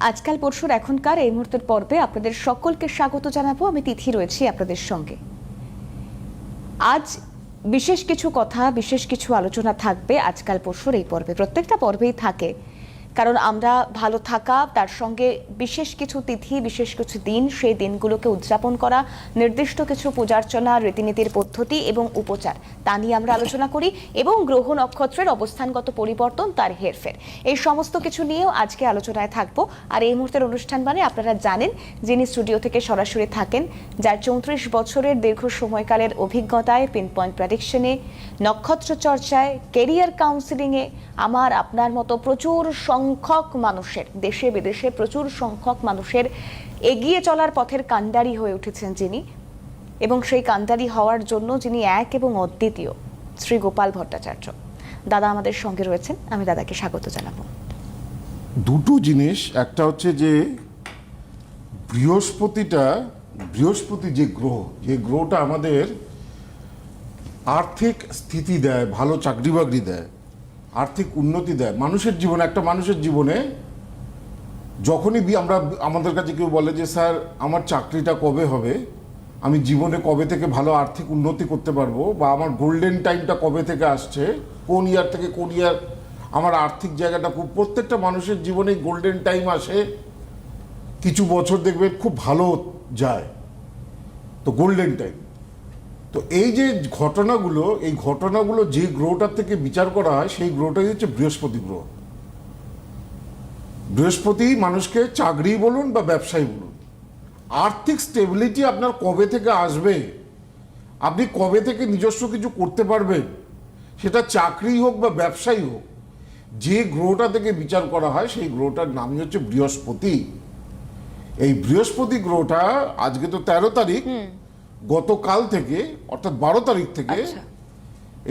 আজকাল পরশুর এখনকার এই মুহূর্তের পর্বে আপনাদের সকলকে স্বাগত জানাব। আমি তিথি রয়েছি আপনাদের সঙ্গে। আজ বিশেষ কিছু কথা, বিশেষ কিছু আলোচনা থাকবে আজকাল পরশুর এই পর্বে। প্রত্যেকটা পর্বেই থাকে কারণ আমরা ভালো থাকা, তার সঙ্গে বিশেষ কিছু তিথি, বিশেষ কিছু দিন, সেই দিনগুলোকে উদযাপন করা, নির্দিষ্ট কিছু পূজার্চনা, রীতিনীতির পদ্ধতি এবং উপচার, তা নিয়ে আমরা আলোচনা করি এবং গ্রহ নক্ষত্রের অবস্থানগত পরিবর্তন, তার হেরফের। এই সমস্ত কিছু নিয়েও আজকে আলোচনায় থাকব। আর এই মুহূর্তের অনুষ্ঠান মানে আপনারা জানেন, যিনি স্টুডিও থেকে সরাসরি থাকেন, যার চৌত্রিশ বছরের দীর্ঘ সময়কালের অভিজ্ঞতায় পিন পয়েন্ট প্রেডিকশনে নক্ষত্র চর্চায় কেরিয়ার কাউন্সিলিংয়ে আমার, আপনার মতো প্রচুর সংখ্যক মানুষের, দেশে বিদেশে প্রচুর সংখ্যক মানুষের এগিয়ে চলার পথের কাণ্ডারি হয়ে উঠেছেন যিনি এবং সেই কান্ডারি হওয়ার জন্য যিনি এক এবং অদ্বিতীয়, শ্রী গোপাল ভট্টাচার্য। দাদা আমাদের সঙ্গে রয়েছেন, আমি দাদাকে স্বাগত জানাব। দুটো জিনিস, একটা হচ্ছে যে বৃহস্পতিটা, বৃহস্পতি যে গ্রহ, যে গ্রহটা আমাদের আর্থিক স্থিতি দেয়, ভালো চাকরি বাকরি দেয় আর্থিক উন্নতি দেয়। মানুষের জীবনে, একটা মানুষের জীবনে যখনই আমরা আমাদের কাছে কেউ বলে যে, স্যার, আমার চাকরিটা কবে হবে? আমি জীবনে কবে থেকে ভালো আর্থিক উন্নতি করতে পারব? বা আমার গোল্ডেন টাইমটা কবে থেকে আসছে? কোন ইয়ার থেকে কোন ইয়ার? আমার আর্থিক জায়গাটা খুব, প্রত্যেকটা মানুষের জীবনে গোল্ডেন টাইম আসে। কিছু বছর দেখবে খুব ভালো যায়। তো গোল্ডেন টাইম। তো এই যে ঘটনাগুলো, এই ঘটনাগুলো যে গ্রহটার থেকে বিচার করা হয়, সেই গ্রহটাই হচ্ছে বৃহস্পতি গ্রহ। বৃহস্পতি মানুষকে চাকরি বলুন বা ব্যবসায়ী বলুন, আর্থিক স্টেবিলিটি আপনার কবে থেকে আসবে, আপনি কবে থেকে নিজস্ব কিছু করতে পারবেন, সেটা চাকরি হোক বা ব্যবসায়ী হোক, যে গ্রহটা থেকে বিচার করা হয়, সেই গ্রহটার নামই হচ্ছে বৃহস্পতি। এই বৃহস্পতি গ্রহটা আজকে তো তেরো তারিখ গতকাল থেকে অর্থাৎ বারো তারিখ থেকে আচ্ছা।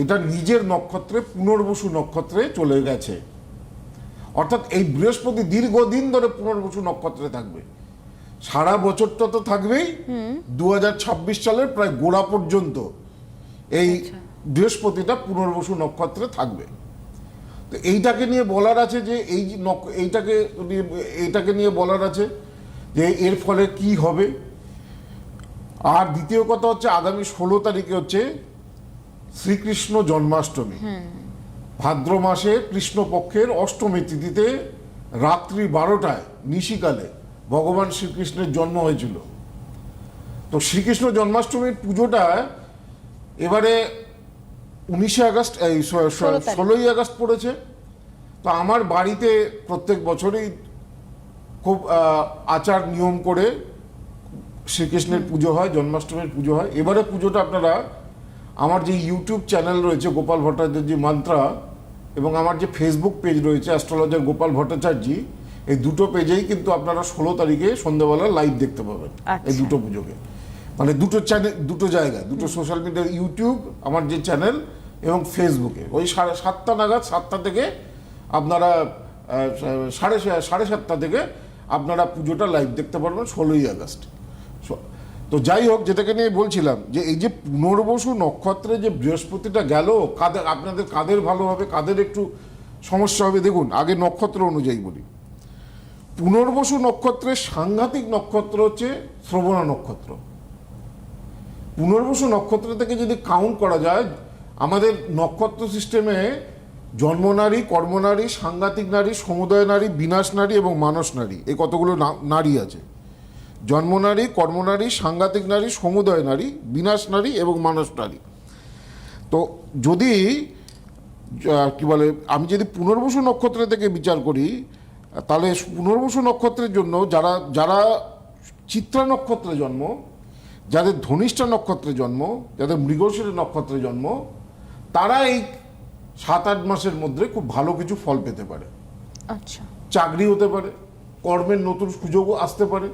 এটা নিজের নক্ষত্রে পুনর্বসু নক্ষত্রে চলে গেছে। অর্থাৎ এই বৃহস্পতি দীর্ঘদিন ধরে পুনর্বসু নক্ষত্রে থাকবে। সারা বছরটা তো থাকবেই। দু হাজার ছাব্বিশ সালের প্রায় গোড়া পর্যন্ত এই বৃহস্পতিটা পুনর্বসু নক্ষত্রে থাকবে। তো এইটাকে নিয়ে বলার আছে যে এই যে এইটাকে এইটাকে নিয়ে বলার আছে যে এর ফলে কি হবে? আর দ্বিতীয় কথা হচ্ছে আগামী ষোলো তারিখে হচ্ছে শ্রীকৃষ্ণ জন্মাষ্টমী। ভাদ্র মাসে কৃষ্ণপক্ষের অষ্টমী তিথিতে রাত্রি বারোটায় নিশিকালে ভগবান শ্রীকৃষ্ণের জন্ম হয়েছিল। তো শ্রীকৃষ্ণ জন্মাষ্টমীর পুজোটা এবারে উনিশে আগস্ট এই ষ- ষ- 16 তারিখ। ষোলোই আগস্ট পড়েছে। তো আমার বাড়িতে প্রত্যেক বছরই খুব আচার নিয়ম করে শ্রীকৃষ্ণের পুজো হয় জন্মাষ্টমীর পুজো হয়। এবারে পুজোটা আপনারা আমার যে ইউটিউব চ্যানেল রয়েছে গোপাল ভট্টাচার্য মান্ত্রা এবং আমার যে ফেসবুক পেজ রয়েছে অ্যাস্ট্রোলজার গোপাল ভট্টাচার্য এই দুটো পেজেই কিন্তু আপনারা ষোলো তারিখে সন্ধ্যাবেলা লাইভ দেখতে পাবেন আচ্ছা। এই দুটো পুজোকে। মানে দুটো চ্যানেল দুটো জায়গায় দুটো সোশ্যাল মিডিয়ার ইউটিউব আমার যে চ্যানেল এবং ফেসবুকে ওই সাড়ে সাতটা নাগাদ সাতটা থেকে আপনারা সাড়ে সাড়ে সাতটা থেকে আপনারা পুজোটা লাইভ দেখতে পারবেন ষোলোই আগস্ট। তো যাই হোক, যেটাকে নিয়ে বলছিলাম, যে এই যে পুনর্বসু নক্ষত্রে যে বৃহস্পতিটা গেল, কাদের, আপনাদের কাদের ভালো হবে, কাদের একটু সমস্যা হবে, দেখুন, আগে নক্ষত্র অনুযায়ী বলি। পুনর্বসু নক্ষত্রের সাংঘাতিক নক্ষত্র হচ্ছে শ্রবণা নক্ষত্র। পুনর্বসু নক্ষত্র থেকে যদি কাউন্ট করা যায়, আমাদের নক্ষত্র সিস্টেমে জন্ম জন্মনারী কর্মনারী সাংঘাতিক নারী, সমুদয় নারী, বিনাশ নারী এবং মানস নারী, এই কতগুলো নারী আছে। জন্মনারী কর্মনারী সাংঘাতিক নারী সমুদয় নারী বিনাশ নারী এবং মানস নারী। তো যদি কি বলে আমি যদি পুনর্বসু নক্ষত্র থেকে বিচার করি তাহলে পুনর্বসু নক্ষত্রের জন্য যারা যারা চিত্রা নক্ষত্রে জন্ম যাদের ধনিষ্ঠা নক্ষত্রে জন্ম যাদের মৃগশির নক্ষত্রে জন্ম তারা এই সাত আট মাসের মধ্যে খুব ভালো কিছু ফল পেতে পারে। আচ্ছা। চাকরি হতে পারে কর্মের নতুন সুযোগও আসতে পারে।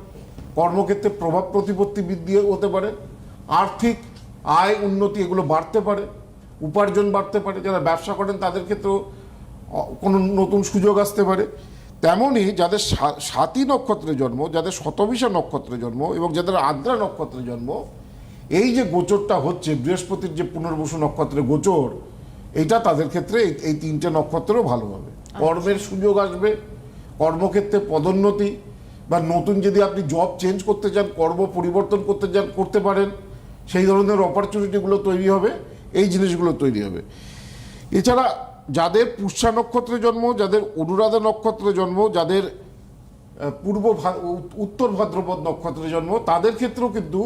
কর্মক্ষেত্রে প্রভাব প্রতিপত্তি বৃদ্ধি হতে পারে আর্থিক আয় উন্নতি এগুলো বাড়তে পারে উপার্জন বাড়তে পারে যারা ব্যবসা করেন তাদের ক্ষেত্রেও কোনো নতুন সুযোগ আসতে পারে। তেমনই যাদের সাতী নক্ষত্রে জন্ম যাদের শতবিশা নক্ষত্রে জন্ম এবং যাদের আদ্রা নক্ষত্রে জন্ম এই যে গোচরটা হচ্ছে বৃহস্পতির যে পুনর্বসু নক্ষত্রে গোচর এটা তাদের ক্ষেত্রে এই- এই তিনটে নক্ষত্রও ভালো হবে। কর্মের সুযোগ আসবে কর্মক্ষেত্রে পদোন্নতি বা নতুন যদি আপনি জব চেঞ্জ করতে চান, কর্ম পরিবর্তন করতে চান, করতে পারেন, সেই ধরনের অপরচুনিটিগুলো তৈরি হবে, এই জিনিসগুলো তৈরি হবে। এছাড়া যাদের পুষ্যা নক্ষত্রে জন্ম, যাদের অনুরাধা নক্ষত্রে জন্ম, যাদের পূর্ব উত্তর ভাদ্রপদ নক্ষত্রে জন্ম, তাদের ক্ষেত্রেও কিন্তু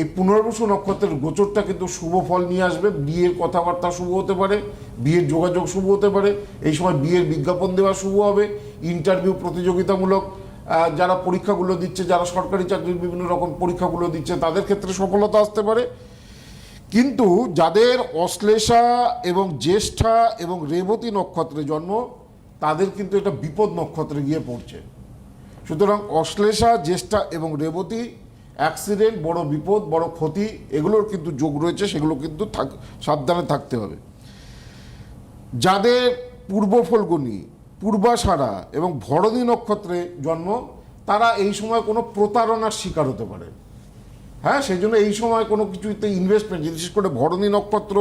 এই পুনর্বসু নক্ষত্রের গোচরটা কিন্তু শুভ ফল নিয়ে আসবে। বিয়ের কথাবার্তা শুভ হতে পারে, বিয়ের যোগাযোগ শুভ হতে পারে, এই সময় বিয়ের বিজ্ঞাপন দেওয়া শুভ হবে ইন্টারভিউ প্রতিযোগিতামূলক যারা পরীক্ষাগুলো দিচ্ছে, যারা সরকারি চাকরির বিভিন্ন রকম পরীক্ষাগুলো দিচ্ছে, তাদের ক্ষেত্রে সফলতা আসতে পারে। কিন্তু যাদের অশ্লেষা এবং জ্যেষ্ঠা এবং রেবতী নক্ষত্রে জন্ম, তাদের কিন্তু এটা বিপদ নক্ষত্রে গিয়ে পড়ছে। সুতরাং অশ্লেষা, জ্যেষ্ঠা এবং রেবতী, অ্যাক্সিডেন্ট, বড় বিপদ, বড় ক্ষতি, এগুলোর কিন্তু যোগ রয়েছে, সেগুলো কিন্তু সাবধানে থাকতে হবে। যাদের পূর্ব ফলগুনি পূর্বাষাঢ়া এবং ভরণী নক্ষত্রে জন্ম, তারা এই সময় কোনো প্রতারণার শিকার হতে পারে। হ্যাঁ সেই জন্য এই সময় কোনো কিছুতে ইনভেস্টমেন্ট বিশেষ করে ভরণী নক্ষত্র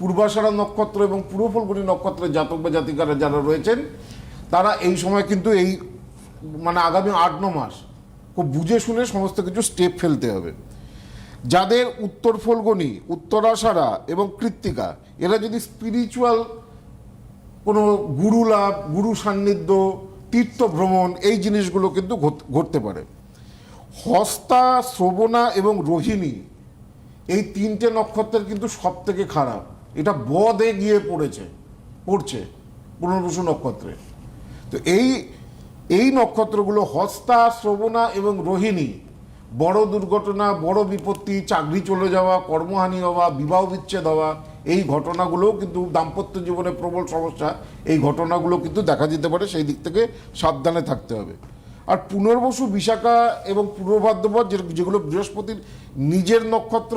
পূর্বাষাঢ়া নক্ষত্র এবং পূর্ব ফলগুনি নক্ষত্রের জাতক বা জাতিকারা যারা রয়েছেন, তারা এই সময় কিন্তু এই মানে আগামী আট, ন মাস খুব বুঝে শুনে সমস্ত কিছু স্টেপ ফেলতে হবে। যাদের উত্তর ফলগনি উত্তরাষাঢ়া এবং কৃত্তিকা, এরা যদি স্পিরিচুয়াল কোনো গুরু লাভ গুরু সান্নিধ্য তীর্থ ভ্রমণ এই জিনিসগুলো কিন্তু ঘটতে পারে। হস্তা, শ্রবণা এবং রোহিণী, এই তিনটে নক্ষত্রের কিন্তু সব থেকে খারাপ। এটা বদে গিয়ে পড়েছে, পড়ছে পুনর্বসু নক্ষত্রে। তো এই এই নক্ষত্রগুলো হস্তা, শ্রবণা এবং রোহিণী, বড় দুর্ঘটনা, বড় বিপত্তি, চাকরি চলে যাওয়া, কর্মহানি হওয়া, বিবাহ বিচ্ছেদ হওয়া এই ঘটনাগুলোও কিন্তু দাম্পত্য জীবনে প্রবল সমস্যা। এই ঘটনাগুলো কিন্তু দেখা যেতে পারে, সেই দিক থেকে সাবধানে থাকতে হবে। আর পুনর্বসু বিশাখা এবং পূর্ব ভাদ্রপদ যেগুলো বৃহস্পতির নিজের নক্ষত্র,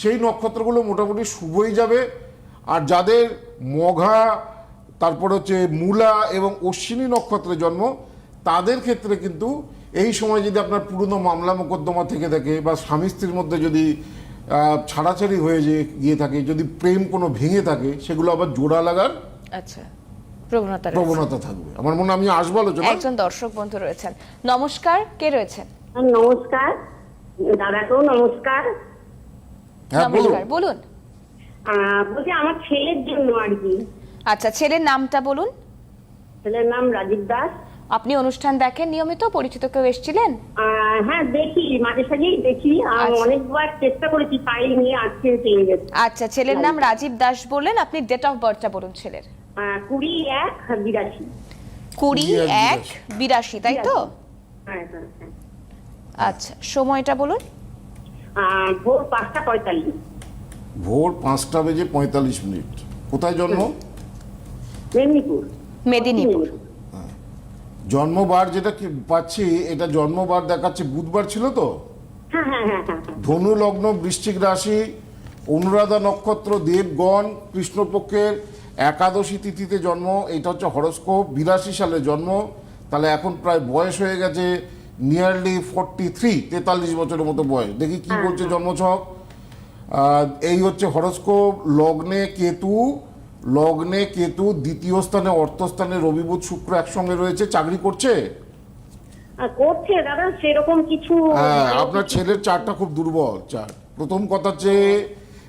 সেই নক্ষত্রগুলো মোটামুটি শুভই যাবে। আর যাদের মঘা, তারপর হচ্ছে মূলা এবং অশ্বিনী নক্ষত্রে জন্ম, তাদের ক্ষেত্রে কিন্তু এই সময় যদি আপনার পুরনো মামলা মোকদ্দমা থেকে থাকে বা স্বামী স্ত্রীর মধ্যে যদি ছাড়াছাড়ি হয়ে যে গিয়ে থাকে যদি প্রেম কোনো ভেঙে থাকে সেগুলো আবার জোড়া লাগার আচ্ছা প্রবণতা প্রবণতা থাকবে। আমার মনে আমি আসব আলোচনা। একজন দর্শক বন্ধু রয়েছেন। নমস্কার কে রয়েছেন? নমস্কার। দাদাকেও নমস্কার। হ্যাঁ বলুন। বলুন। বলছি আমার ছেলের জন্য আর কি। আচ্ছা ছেলের নামটা বলুন। ছেলের নাম রাজীব দাস। আপনি অনুষ্ঠান দেখেন নিয়মিত? পরিচিত কেউ এসেছিলেন? আহ, হ্যাঁ দেখি মাঝে সাঝেই দেখি। আর আচ্ছা। অনেকবার চেষ্টা করেছি ফাইল নিয়ে আজকে পেয়ে গেছি। আচ্ছা ছেলের নাম রাজীব দাস বললেন আপনি ডেট অফ বার্থটা বলুন ছেলের। কুড়ি এক বিরাশি। কুড়ি এক বিরাশি। তাই তো? হ্যাঁ হ্যাঁ হ্যাঁ। আচ্ছা সময়টা বলুন। আহ, ভোর পাঁচটা পঁয়তাল্লিশ। ভোর পাঁচটা বেজে পঁয়তাল্লিশ মিনিট। কোথায় জন্ম? মেদিনীপুর। মেদিনীপুর। জন্মবার যেটা কি পাচ্ছি এটা জন্মবার দেখাচ্ছে বুধবার ছিল তো। ধনু লগ্ন বৃশ্চিক রাশি অনুরাধা নক্ষত্র দেবগণ কৃষ্ণপক্ষের একাদশী তিথিতে জন্ম এটা হচ্ছে হরস্কোপ বিরাশি সালে জন্ম তাহলে এখন প্রায় বয়স হয়ে গেছে নিয়ারলি ফর্টি থ্রি তেতাল্লিশ বছরের মতো বয়স। দেখি কি বলছে জন্মছক। এই হচ্ছে হরস্কোপ লগ্নে কেতু লগ্নে কেতু দ্বিতীয় স্থানে অর্থস্থানে রবি বুধ শুক্র একসঙ্গে রয়েছে। চাকরি করছে? আহ, করছে দাদা সেরকম কিছু হ্যাঁ আপনার ছেলের চারটা খুব দুর্বল চার। প্রথম কথা হচ্ছে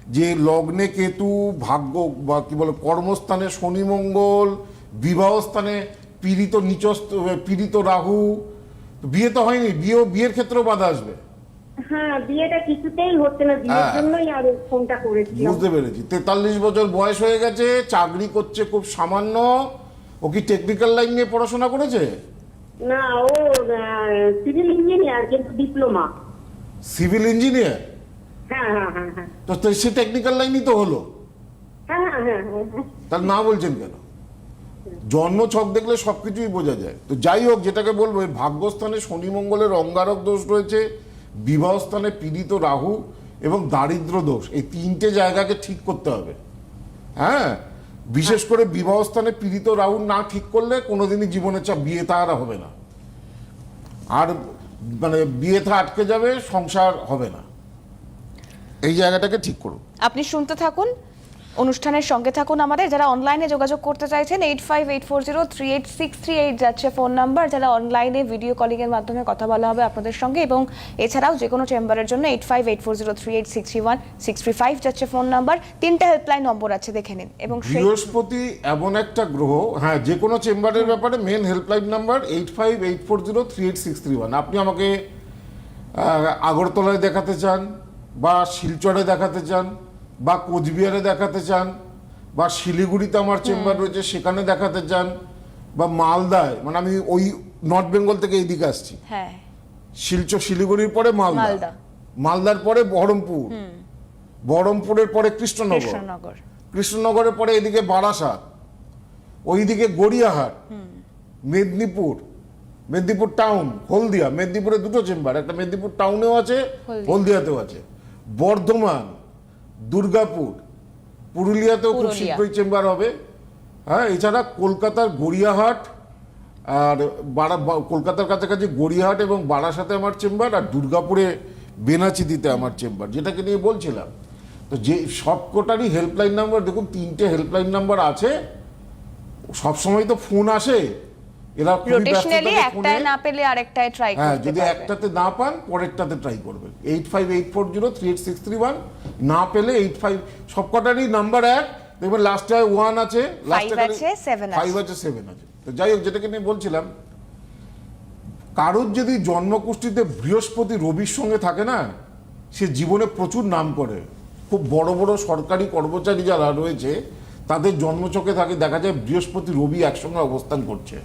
যে লগ্নে কেতু ভাগ্য বা কি বলে কর্মস্থানে শনি মঙ্গল বিবাহ স্থানে পীড়িত নিচস্ত পীড়িত রাহু বিয়ে তো হয়নি বিয়ে বিয়ের ক্ষেত্রেও বাধা আসবে। হ্যাঁ বিয়েটা কিছুতেই হচ্ছে না বিয়ের হ্যাঁ। জন্যই আর ফোনটা করেছিলাম। বুঝতে পেরেছি। তেতাল্লিশ বছর বয়স হয়ে গেছে চাকরি করছে খুব সামান্য। ও কি টেকনিক্যাল লাইন নিয়ে পড়াশোনা করেছে? না ও সিভিল ইঞ্জিনিয়ার কিন্তু ডিপ্লোমা সিভিল ইঞ্জিনিয়ার হ্যাঁ হ্যাঁ হ্যাঁ হ্যাঁ। তো সে টেকনিক্যাল লাইনই তো হলো। হ্যাঁ হ্যাঁ তার না বলছেন কেন? জন্ম ছক দেখলে সবকিছুই বোঝা যায়। তো যাই হোক যেটাকে বলব ভাগ্যস্থানে শনি মঙ্গলের অঙ্গারক দোষ রয়েছে বিবাহ স্থানে পীড়িত রাহু এবং দারিদ্র দোষ এই তিনটে জায়গাকে ঠিক করতে হবে। হ্যাঁ? বিশেষ করে বিবাহস্থানে পীড়িত রাহু না ঠিক করলে কোনোদিনই জীবনে চা বিয়ে তার হবে না। আর মানে বিয়ে থা আটকে যাবে সংসার হবে না। এই জায়গাটাকে ঠিক করুন। আপনি শুনতে থাকুন। অনুষ্ঠানের সঙ্গে থাকুন আমাদের। যারা অনলাইনে যোগাযোগ করতে চাইছেন eight five eight four zero three eight six three eight যাচ্ছে ফোন নাম্বার যারা অনলাইনে ভিডিও কলিং এর মাধ্যমে কথা বলা হবে আপনাদের সঙ্গে এবং এছাড়াও যে কোনো চেম্বারের জন্য eight five eight four zero three eight six three one six three five যাচ্ছে ফোন নাম্বার তিনটা হেল্পলাইন নম্বর আছে, দেখে নিন এবং বৃহস্পতি এমন একটা গ্রহ হ্যাঁ যে কোনো চেম্বারের ব্যাপারে main helpline number eight five eight four zero three eight six three one আপনি আমাকে আগরতলায় দেখাতে চান বা শিলচরে দেখাতে চান বা কোচবিহারে দেখাতে চান বা শিলিগুড়িতে আমার চেম্বার রয়েছে সেখানে দেখাতে চান বা মালদায় মানে আমি ওই নর্থ বেঙ্গল থেকে এইদিকে আসছি। হ্যাঁ। শিলচর শিলিগুড়ির পরে মালদা। মালদা। মালদার পরে বহরমপুর। বহরমপুরের পরে কৃষ্ণনগর। কৃষ্ণনগর। কৃষ্ণনগরের পরে এদিকে বারাসাত। ওইদিকে গড়িয়াহাট। মেদিনীপুর। মেদিনীপুর টাউন হলদিয়া। মেদিনীপুরে দুটো চেম্বার একটা মেদিনীপুর টাউনেও আছে হলদিয়াতেও আছে। বর্ধমান। দুর্গাপুর পুরুলিয়াতেও খুব শীঘ্রই চেম্বার হবে। হ্যাঁ এছাড়া কলকাতার গড়িয়াহাট আর বারা কলকাতার কাছাকাছি গড়িয়াহাট এবং বারাসাতে আমার চেম্বার আর দুর্গাপুরে বেনাচিদিতে আমার চেম্বার যেটাকে নিয়ে বলছিলাম। তো যে সব সবকটারই হেল্পলাইন নাম্বার দেখুন তিনটে হেল্পলাইন নাম্বার আছে। সবসময় তো ফোন আসে। এরা রোটেশনালি একটায়। না পেলে আরেকটায় ট্রাই হ্যাঁ করতে যদি একটাতে না পান পরেরটাতে ট্রাই করবেন eight five eight four zero three eight six three one না পেলে এইট ফাইভ সবকটারই নাম্বার এক। দেখবেন লাস্টে ওয়ান আছে আছে, আছে। ফাইভ আছে সেভেন আছে। তো যাই হোক যেটাকে নিয়ে বলছিলাম কারোর যদি জন্মকুষ্ঠিতে বৃহস্পতি রবির সঙ্গে থাকে না সে জীবনে প্রচুর নাম করে। খুব বড় বড় সরকারি কর্মচারী যারা রয়েছে তাদের জন্মচকে থাকে দেখা যায় বৃহস্পতি রবি একসঙ্গে অবস্থান করছে।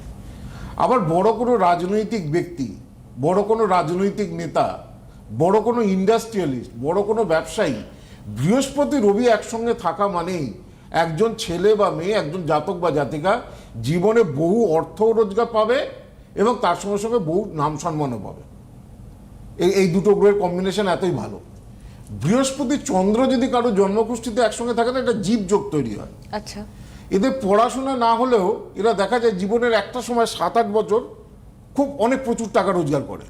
আবার বড় কোনো রাজনৈতিক ব্যক্তি, বড় কোনো রাজনৈতিক নেতা, বড় কোনো ইন্ডাস্ট্রিয়ালিস্ট বড় কোনো ব্যবসায়ী, বৃহস্পতি রবি একসঙ্গে থাকা মানেই একজন ছেলে বা মেয়ে, একজন জাতক বা জাতিকা জীবনে বহু অর্থ রোজগার পাবে এবং তার সঙ্গে সঙ্গে বহু নাম সম্মানও পাবে। এই এই দুটো গ্রহের কম্বিনেশন এতই ভালো। বৃহস্পতি চন্দ্র যদি কারও জন্মকুষ্ঠিতে একসঙ্গে থাকে না একটা জীবযোগ তৈরি হয়। আচ্ছা। এদের পড়াশোনা না হলেও এরা দেখা যায় জীবনের একটা সময় সাত আট বছর খুব অনেক প্রচুর টাকা রোজগার করে।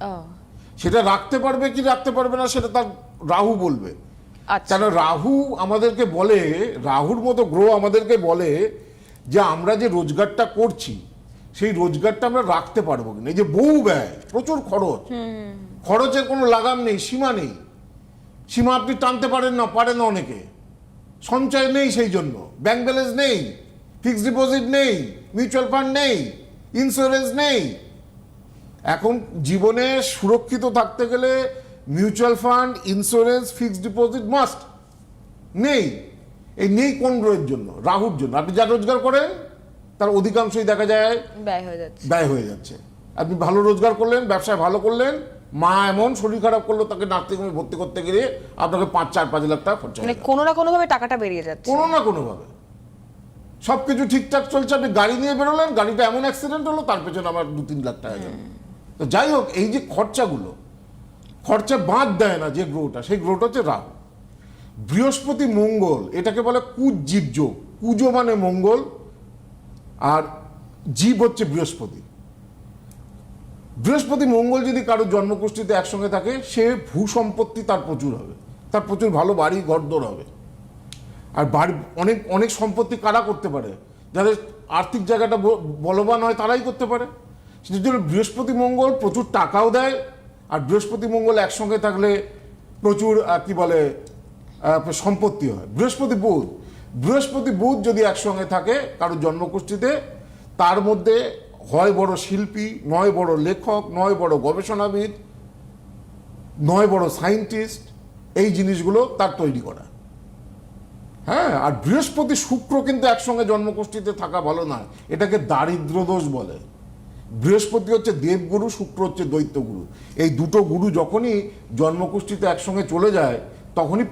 সেটা রাখতে পারবে কি রাখতে পারবে না সেটা তার রাহু বলবে। আচ্ছা। কেন রাহু আমাদেরকে বলে রাহুর মতো গ্রহ আমাদেরকে বলে যে আমরা যে রোজগারটা করছি সেই রোজগারটা আমরা রাখতে পারব কিনা। এই যে বহু ব্যয় প্রচুর খরচ। খরচের কোনো লাগাম নেই সীমা নেই। সীমা আপনি টানতে পারেন না পারেন না অনেকে। সঞ্চয় নেই সেই জন্য ব্যাংক ব্যালেন্স নেই। ফিক্সড ডিপোজিট নেই মিউচুয়াল ফান্ড নেই ইন্স্যুরেন্স নেই। এখন জীবনে সুরক্ষিত থাকতে গেলে mutual fund insurance fixed deposit must নেই। এই নেই কোন গ্রহের জন্য? রাহুর জন্য। আপনি যা রোজগার করেন তার অধিকাংশই দেখা যায় ব্যয় হয়ে যাচ্ছে। ব্যয় হয়ে যাচ্ছে। আপনি ভালো রোজগার করলেন ব্যবসায় ভালো করলেন মা এমন শরীর খারাপ করল তাকে নার্সিংহোমে ভর্তি করতে গেলে আপনাকে পাঁচ চার পাঁচ লাখ টাকা খরচা মানে কোনো না কোনোভাবে টাকাটা বেরিয়ে যাচ্ছে। কোনো না কোনোভাবে। সব কিছু ঠিকঠাক চলছে, আপনি গাড়ি নিয়ে বেরোলেন, গাড়িটা এমন অ্যাক্সিডেন্ট হলো, তার পেছনে আমার দু তিন লাখ টাকা গেল তো যাই হোক, এই যে খরচাগুলো, খরচা বাদ দেয় না যে গ্রহটা, সেই গ্রহটা হচ্ছে রাহু বৃহস্পতি মঙ্গল, এটাকে বলে কুজ জীব যোগ। কুজো মানে মঙ্গল, আর জীব হচ্ছে বৃহস্পতি। বৃহস্পতি মঙ্গল যদি কারও জন্মকুষ্ঠিতে একসঙ্গে থাকে, সে ভূ সম্পত্তি তার প্রচুর হবে। তার প্রচুর ভালো বাড়ি, ঘরদোর হবে। আর বাড়ি, অনেক অনেক সম্পত্তি কারা করতে পারে? যাদের আর্থিক জায়গাটা বলবান হয় তারাই করতে পারে। সেটার জন্য বৃহস্পতি মঙ্গল প্রচুর টাকাও দেয়, আর বৃহস্পতি মঙ্গল একসঙ্গে থাকলে প্রচুর কি বলে সম্পত্তি হয়। বৃহস্পতি বুধ বৃহস্পতি বুধ যদি একসঙ্গে থাকে কারও জন্মকুষ্ঠিতে তার মধ্যে হয় বড় শিল্পী, নয় বড় লেখক, নয় বড় গবেষণাবিদ, নয় বড় সায়েন্টিস্ট, এই জিনিসগুলো তার তৈরি করা। হ্যাঁ আর বৃহস্পতি শুক্র কিন্তু একসঙ্গে জন্মকুষ্ঠিতে থাকা ভালো না এটাকে দারিদ্র দোষ বলে। বৃহস্পতি হচ্ছে দেবগুরু, শুক্র হচ্ছে দৈত্যগুরু। এই দুটো গুরু যখনই জন্মকুষ্ঠিতে একসঙ্গে চলে যায়, তখনই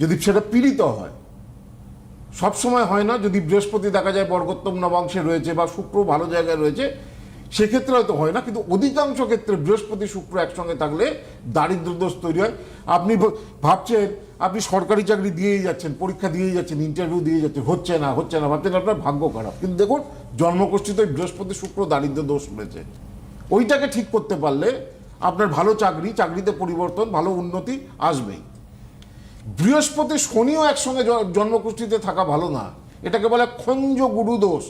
যদি সেটা পীড়িত হয়। সব সময় হয় না যদি বৃহস্পতি দেখা যায় বর্গোত্তম নবাংশে রয়েছে বা শুক্র ভালো জায়গায় রয়েছে সেক্ষেত্রে হয়তো হয় না, কিন্তু অধিকাংশ ক্ষেত্রে বৃহস্পতি শুক্র একসঙ্গে থাকলে দারিদ্র দোষ তৈরি হয়। আপনি ভাবছেন, আপনি সরকারি চাকরি দিয়েই যাচ্ছেন, পরীক্ষা দিয়েই যাচ্ছেন ইন্টারভিউ দিয়ে যাচ্ছেন, হচ্ছে না হচ্ছে না, ভাবছেন আপনার ভাগ্য খারাপ। কিন্তু দেখুন জন্মকোষ্ঠীতে বৃহস্পতি শুক্র দারিদ্র দোষ রয়েছে। ওইটাকে ঠিক করতে পারলে আপনার ভালো চাকরি, চাকরিতে পরিবর্তন, ভালো উন্নতি আসবেই। বৃহস্পতি শনিও একসঙ্গে জন্মগোষ্ঠীতে থাকা ভালো না। এটাকে বলে খঞ্জ গুরু দোষ।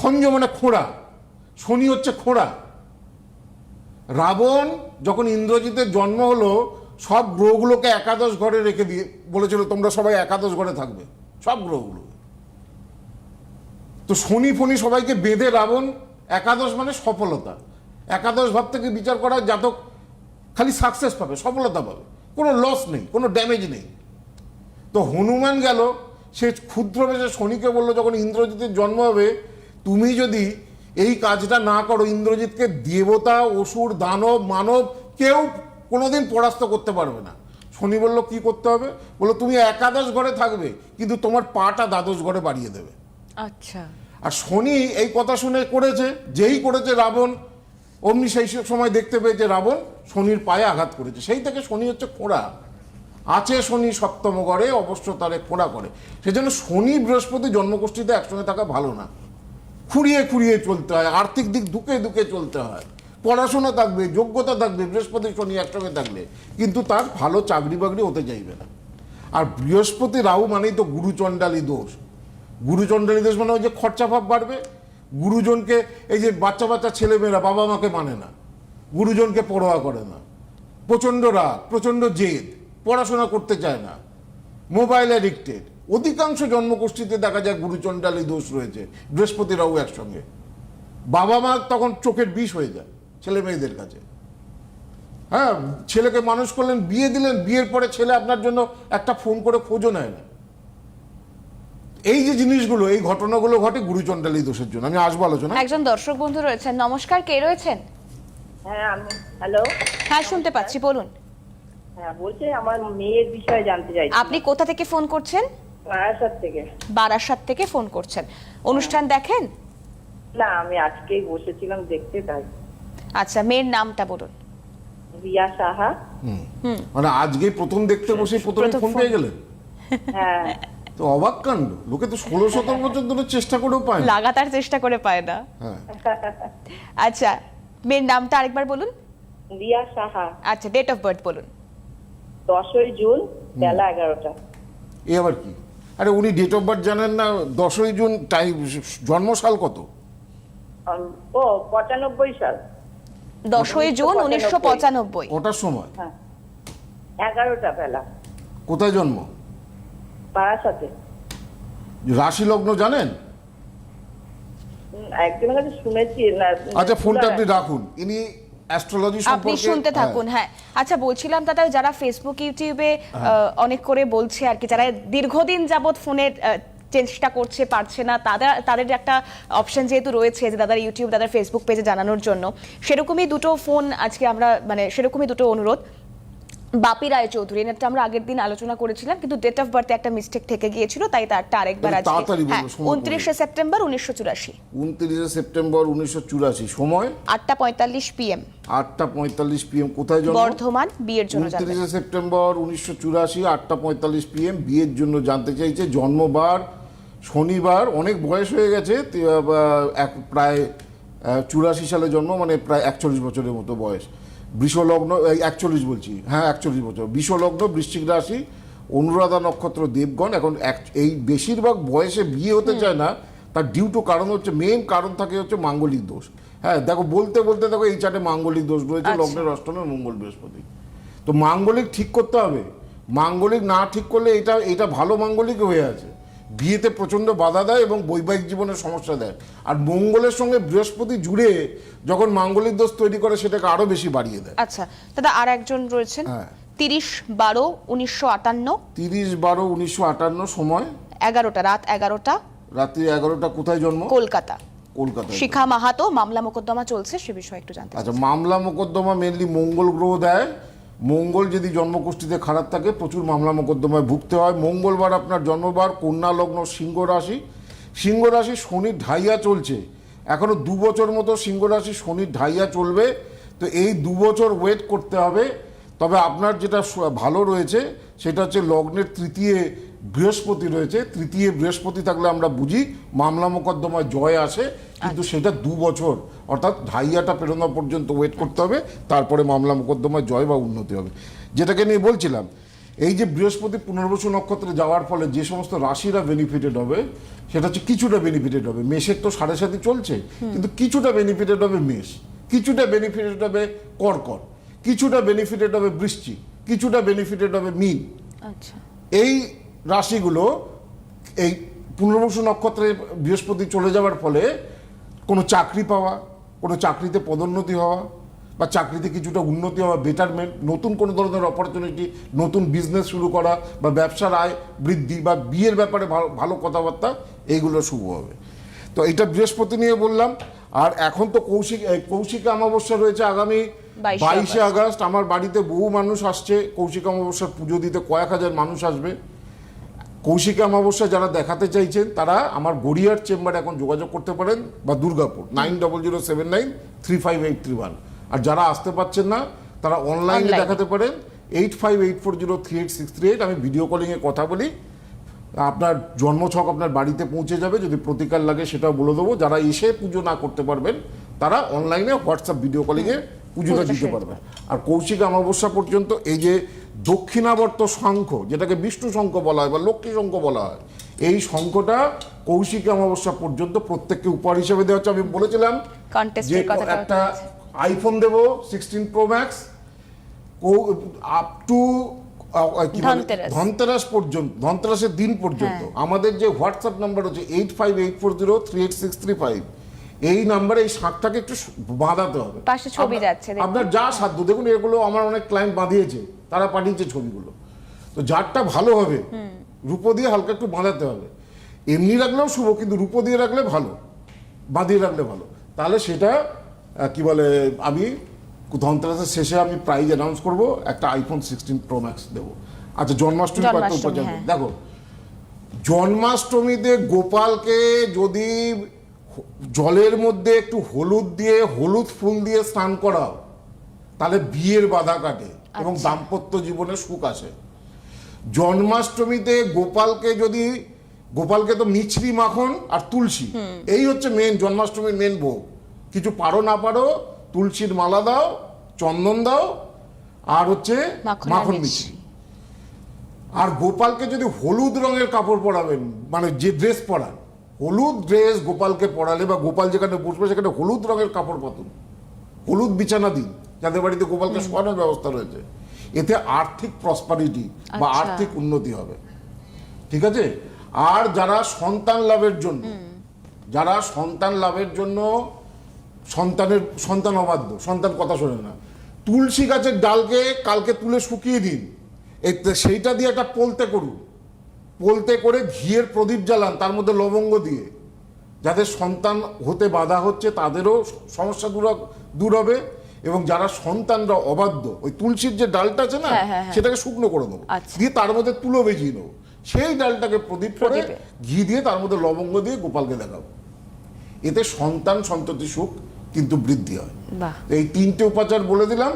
খঞ্জ মানে খোঁড়া। শনি হচ্ছে খোঁড়া। রাবণ যখন ইন্দ্রজিতের জন্ম হলো, সব গ্রহগুলোকে একাদশ ঘরে রেখে দিয়ে বলেছিল, তোমরা সবাই একাদশ ঘরে থাকবে। সব গ্রহগুলো। তো শনি ফনি সবাইকে বেঁধে রাবণ, একাদশ মানে সফলতা। একাদশ ভাব থেকে বিচার করা জাতক খালি সাকসেস পাবে, সফলতা পাবে। কোনো লস নেই, কোনো ড্যামেজ নেই। তো হনুমান গেল, সে ক্ষুদ্র বেশে শনিকে বলল, যখন ইন্দ্রজিতের জন্ম হবে, তুমি যদি এই কাজটা না করো ইন্দ্রজিৎকে দেবতা অসুর দানব মানব কেউ কোনোদিন পরাস্ত করতে পারবে না। শনি বলল কি করতে হবে? বলল তুমি একাদশ ঘরে থাকবে কিন্তু তোমার পাটা দ্বাদশ ঘরে বাড়িয়ে দেবে। আচ্ছা। আর শনি এই কথা শুনে করেছে যেই করেছে রাবণ অমনি সেই সময় দেখতে পেয়েছে রাবণ শনির পায়ে আঘাত করেছে। সেই থেকে শনি হচ্ছে খোঁড়া। আছে শনি সপ্তম ঘরে অবশ্য তারে খোঁড়া করে। সেজন্য শনি বৃহস্পতি জন্মগোষ্ঠীতে একসঙ্গে থাকা ভালো না। খুঁড়িয়ে খুঁড়িয়ে চলতে হয়, আর্থিক দিক দুকে দুকে চলতে হয়। পড়াশোনা থাকবে, যোগ্যতা থাকবে, বৃহস্পতি শনি একসঙ্গে থাকলে কিন্তু তার ভালো চাকরি বাকরি হতে চাইবে না। আর বৃহস্পতি রাহু মানেই তো গুরুচণ্ডালী দোষ। গুরুচণ্ডালী দোষ মানে ওই যে খরচা ভাব বাড়বে। গুরুজনকে এই যে বাচ্চা বাচ্চা ছেলেমেয়েরা বাবা মাকে মানে না। গুরুজনকে পরোয়া করে না। প্রচণ্ড রাগ, প্রচণ্ড জেদ, পড়াশোনা করতে চায় না। মোবাইল অ্যাডিক্টেড অধিকাংশ জন্মগোষ্ঠীতে দেখা যায় গুরুচণ্ডালী দোষ রয়েছে বৃহস্পতি রাহু একসঙ্গে। বাবা মা তখন চোখের বিষ হয়ে যায় ছেলে মেয়েদের কাছে। হ্যাঁ ছেলেকে মানুষ করলেন বিয়ে দিলেন বিয়ের পরে ছেলে আপনার জন্য একটা ফোন করে খোঁজও নেয় না। এই যে জিনিসগুলো এই ঘটনাগুলো ঘটে গুরুচণ্ডালী দোষের জন্য। আমি আসব আলোচনা একজন দর্শক বন্ধু রয়েছেন। নমস্কার কে রয়েছেন? হ্যাঁ আমি হ্যালো। হ্যাঁ শুনতে পাচ্ছি বলুন। হ্যাঁ বলছি আমার মেয়ের বিষয়ে জানতে চাই আপনি কোথা থেকে ফোন করছেন? বারাসাত থেকে। বারাসাত থেকে ফোন করছেন। অনুষ্ঠান দেখেন? না আমি আজকেই বসেছিলাম দেখতে তাই। আচ্ছা মেয়ের নামটা বলুন। রিয়া সাহা। মানে আজকেই প্রথম দেখতে বসে প্রথমে ফোন। পেয়ে গেলেন? হ্যাঁ। তো অবাক কাণ্ড। লোকে তো ষোলো সতেরো বছর ধরে চেষ্টা করেও পায় লাগাতার চেষ্টা করে পায় না। হ্যাঁ। আচ্ছা মেয়ের নামটা আরেকবার বলুন। রিয়া সাহা। আচ্ছা ডেট অফ বার্থ বলুন। দশই জুন বেলা এগারোটা। এ আবার কি? আরে উনি ডেট অফ বার্থ জানেন না দশই জুন টাইম জন্মসাল কত? ও পঁচানব্বই সাল। দশই জুন উনিশশো পঁচানব্বই। কটার সময়? হ্যাঁ। এগারোটা বেলা। কোথায় জন্ম? বারাসাতে রাশি লগ্ন জানেন একজনের কাছে শুনেছি আচ্ছা ফোনটা আপনি রাখুন। ইনি অ্যাস্ট্রোলজি আপনি সম্পর্কে শুনতে হ্যাঁ। থাকুন হ্যাঁ। আচ্ছা বলছিলাম দাদা যারা ফেসবুক ইউটিউবে আহ, অনেক করে বলছে আর কি যারা দীর্ঘদিন যাবত ফোনের আহ, চেষ্টা করছে পারছে না তাদের তাদের একটা অপশন যেহেতু রয়েছে যে দাদার ইউটিউব দাদার ফেসবুক পেজে জানানোর জন্য সেরকমই দুটো ফোন আজকে আমরা মানে সেরকমই দুটো অনুরোধ। বাপি রায় চৌধুরী এটা আমরা আগের দিন আলোচনা করেছিলাম কিন্তু ডেট অফ বার্থে একটা মিস্টেক থেকে গিয়েছিল তাই তারটা আরেকবার আজকে হ্যাঁ উনত্রিশে সেপ্টেম্বর উনিশশো চুরাশি। উনত্রিশে সেপ্টেম্বর উনিশশো চুরাশি সময়? আটটা পঁয়তাল্লিশ পিএম আটটা পঁয়তাল্লিশ পিএম কোথায় জন্ম? বর্ধমান বিয়ের জন্য উনত্রিশে সেপ্টেম্বর উনিশশো চুরাশি আটটা পঁয়তাল্লিশ পিএম বিয়ের জন্য জানতে চাইছে জন্মবার শনিবার অনেক বয়স হয়ে গেছে এক প্রায় চুরাশি সালে জন্ম মানে প্রায় একচল্লিশ বছরের মতো বয়স। বৃষলগ্ন এই একচল্লিশ বলছি। হ্যাঁ একচল্লিশ বছর। বৃষলগ্ন বৃশ্চিক রাশি অনুরাধা নক্ষত্র দেবগণ এখন এক- এই বেশিরভাগ বয়সে বিয়ে হতে চায় না তার ডিউ টু কারণ হচ্ছে মেন কারণ থাকে হচ্ছে মাঙ্গলিক দোষ। হ্যাঁ দেখো বলতে বলতে দেখো এই চারটে মাঙ্গলিক দোষ রয়েছে আচ্ছা। লগ্নের অষ্টমে মঙ্গল বৃহস্পতি। তো মাঙ্গলিক ঠিক করতে হবে। মাঙ্গলিক না ঠিক করলে এটা এটা ভালো মাঙ্গলিক হয়ে আছে। বিয়েতে প্রচণ্ড বাধা দেয় এবং বৈবাহিক জীবনের সমস্যা দেয়। আর মঙ্গলের সঙ্গে বৃহস্পতি জুড়ে যখন মাঙ্গলিক দোষ তৈরি করে সেটাকে আরও বেশি বাড়িয়ে দেয়। আচ্ছা দাদা আর একজন রয়েছেন। হ্যাঁ। তিরিশ বারো উনিশশো আটান্ন। তিরিশ বারো উনিশশো আটান্ন সময়। এগারোটা রাত এগারোটা। রাত্রি এগারোটা কোথায় জন্ম? কলকাতা। কলকাতায়। শিখা মাহাতো মামলা মোকদ্দমা চলছে সে বিষয়ে একটু জানতে। আচ্ছা মামলা মোকদ্দমা মেনলি মঙ্গল গ্রহ দেয়। মঙ্গল যদি জন্মগোষ্ঠীতে খারাপ থাকে প্রচুর মামলা মোকদ্দমায় ভুগতে হয়। মঙ্গলবার আপনার জন্মবার কন্যা লগ্ন সিংহ রাশি। সিংহ রাশি শনি ঢাইয়া চলছে। এখনও দু বছর মতো সিংহ রাশি শনির ঢাইয়া চলবে। তো এই দু বছর ওয়েট করতে হবে। তবে আপনার যেটা ভালো রয়েছে সেটা হচ্ছে লগ্নের তৃতীয় বৃহস্পতি রয়েছে। তৃতীয় বৃহস্পতি থাকলে আমরা বুঝি মামলা মোকদ্দমায় জয় আসে। কিন্তু সেটা দু বছর। অর্থাৎ ঢাইয়াটা পেরোনো পর্যন্ত ওয়েট করতে হবে তারপরে মামলা মোকদ্দমায় জয় বা উন্নতি হবে। যেটাকে নিয়ে বলছিলাম এই যে বৃহস্পতি পুনর্বসু নক্ষত্রে যাওয়ার ফলে যে সমস্ত রাশিরা বেনিফিটেড হবে সেটা হচ্ছে কিছুটা বেনিফিটেড হবে। মেষের তো সাড়ে সাথে চলছে কিন্তু কিছুটা বেনিফিটেড হবে মেষ কিছুটা বেনিফিটেড হবে কর্কট কিছুটা বেনিফিটেড হবে বৃশ্চিক কিছুটা বেনিফিটেড হবে মিন। আচ্ছা। এই রাশিগুলো এই পুনর্বসু নক্ষত্রে বৃহস্পতি চলে যাওয়ার ফলে কোনো চাকরি পাওয়া কোনো চাকরিতে পদোন্নতি হওয়া বা চাকরিতে কিছুটা উন্নতি হওয়া বেটারমেন্ট নতুন কোনো ধরনের অপরচুনিটি নতুন বিজনেস শুরু করা বা ব্যবসার আয় বৃদ্ধি বা বিয়ের ব্যাপারে ভালো ভালো কথাবার্তা এইগুলো শুভ হবে। তো এটা বৃহস্পতি নিয়ে বললাম আর এখন তো কৌশিক কৌশিক কৌশিকা অমাবস্যা রয়েছে আগামী বাইশে আগস্ট। আমার বাড়িতে বহু মানুষ আসছে কৌশিক অমাবস্যার পুজো দিতে কয়েক হাজার মানুষ আসবে। কৌশিক অমাবস্যা যারা দেখাতে চাইছেন তারা আমার গড়িয়ার চেম্বারে এখন যোগাযোগ করতে পারেন বা Durgapur nine double zero seven nine three five eight three one. আর যারা আসতে পারছেন না তারা অনলাইনে দেখাতে পারেন eight five eight four zero three eight six three eight আমি ভিডিও কলিংয়ে কথা বলি। আপনার জন্মছক আপনার বাড়িতে পৌঁছে যাবে যদি প্রতিকার লাগে সেটাও বলে দেবো। যারা এসে পুজো না করতে পারবেন তারা অনলাইনে হোয়াটসঅ্যাপ ভিডিও কলিংয়ে পুজোটা দিতে পারবে আর কৌশিক অমাবস্যা পর্যন্ত এই যে দক্ষিণাবর্ত শঙ্খ যেটাকে বিষ্ণু শঙ্খ বলা হয় বা লক্ষ্মী শঙ্খ বলা হয় এই শঙ্খটা কৌশিক অমাবস্যা পর্যন্ত প্রত্যেককে উপহার হিসেবে দেওয়া হচ্ছে। আমি বলেছিলাম যে একটা আইফোন দেবো sixteen pro max up to Dhanteras. পর্যন্ত ধনতেরাসের দিন পর্যন্ত। আমাদের যে হোয়াটসঅ্যাপ নাম্বার হচ্ছে eight five eight four zero three eight six three five এই নাম্বারে এই শাঁখটাকে একটু বাঁধাতে হবে। পাশে ছবি আপনার- যাচ্ছে, আপনার যা সাধ্য দেখুন এগুলো আমার অনেক ক্লায়েন্ট বাঁধিয়েছে। তারা পাঠিয়েছে ছবিগুলো। তো যারটা ভালো হবে রূপো দিয়ে হালকা একটু বাঁধাতে হবে। এমনি রাখলেও শুভ কিন্তু রূপো দিয়ে রাখলে ভালো বাঁধিয়ে রাখলে ভালো। তাহলে সেটা কি বলে আমি ধনতেরাসের শেষে আমি প্রাইজ অ্যানাউন্স করব একটা আইফোন সিক্সটিন প্রো ম্যাক্স দেবো। আচ্ছা জন্মাষ্টমী, হ্যাঁ। দেখো জন্মাষ্টমীতে গোপালকে যদি জলের মধ্যে একটু হলুদ দিয়ে হলুদ ফুল দিয়ে স্নান করাও তাহলে বিয়ের বাধা কাটে। এবং আচ্ছা। দাম্পত্য জীবনে সুখ আসে জন্মাষ্টমীতে গোপালকে যদি গোপালকে তো মিছরি মাখন আর তুলসী। এই হচ্ছে মেন জন্মাষ্টমীর মেন ভোগ। কিছু পারো না পারো তুলসীর মালা দাও চন্দন দাও আর হচ্ছে মাখন। মিছরি। আর গোপালকে যদি হলুদ রঙের কাপড় পরাবেন মানে যে ড্রেস পরান হলুদ ড্রেস গোপালকে পরালে বা গোপাল যেখানে বসবে সেখানে হলুদ রঙের কাপড় পাতুন। হলুদ বিছানা দিন। যাদের বাড়িতে গোপালকে শোয়ানোর ব্যবস্থা রয়েছে এতে আর্থিক প্রসপারিটি বা আচ্ছা। আর্থিক উন্নতি হবে। ঠিক আছে? আর যারা সন্তান লাভের জন্য যারা সন্তান লাভের জন্য সন্তানের সন্তান অবাধ্য সন্তান কথা শোনে না। তুলসী গাছের ডালকে কালকে তুলে শুকিয়ে দিন। এতে সেইটা দিয়ে একটা পোলতে করুন। পোলতে করে ঘিয়ের প্রদীপ জ্বালান তার মধ্যে লবঙ্গ দিয়ে। যাদের সন্তান হতে বাধা হচ্ছে তাদেরও সমস্যা দূর দূর হবে। এবং যারা সন্তানরা অবাধ্য ওই তুলসীর যে ডালটা আছে না হ্যাঁ, হ্যাঁ, হ্যাঁ। সেটাকে শুকনো করে দেবো আচ্ছা। দিয়ে তার মধ্যে তুলো বেজিয়ে নেব। সেই ডালটাকে প্রদীপ করে ঘি দিয়ে তার মধ্যে লবঙ্গ দিয়ে গোপালকে দেখাবো। এতে সন্তান সন্ততি সুখ কিন্তু বৃদ্ধি হয়। এই তিনটে উপাচার বলে দিলাম।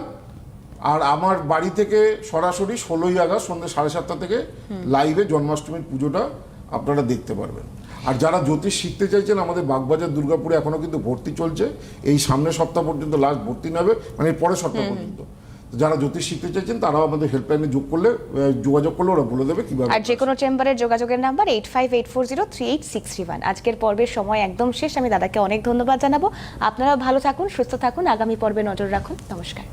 আর আমার বাড়ি থেকে সরাসরি ষোলোই আগস্ট সন্ধ্যে সাড়ে সাতটা থেকে লাইভে জন্মাষ্টমীর পুজোটা আপনারা দেখতে পারবেন। আর যারা জ্যোতিষ শিখতে চাইছেন আমাদের বাগবাজার দুর্গাপুরে এখনও কিন্তু ভর্তি চলছে। এই সামনের সপ্তাহ পর্যন্ত লাস্ট ভর্তি নেবে মানে এর পরের সপ্তাহ পর্যন্ত। যারা জ্যোতিষ শিখতে চাইছেন তারাও আমাদের হেল্পলাইনে যোগ করলে যোগাযোগ করলে ওরা বলে দেবে কীভাবে আর যে কোনো চেম্বারের যোগাযোগের number eight five eight four zero three eight six three one আজকের পর্বের সময় একদম শেষ। আমি দাদাকে অনেক ধন্যবাদ জানাব। আপনারা ভালো থাকুন সুস্থ থাকুন। আগামী পর্বে নজর রাখুন। নমস্কার।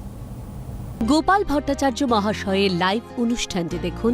গোপাল ভট্টাচার্য মহাশয়ের লাইভ অনুষ্ঠানটি দেখুন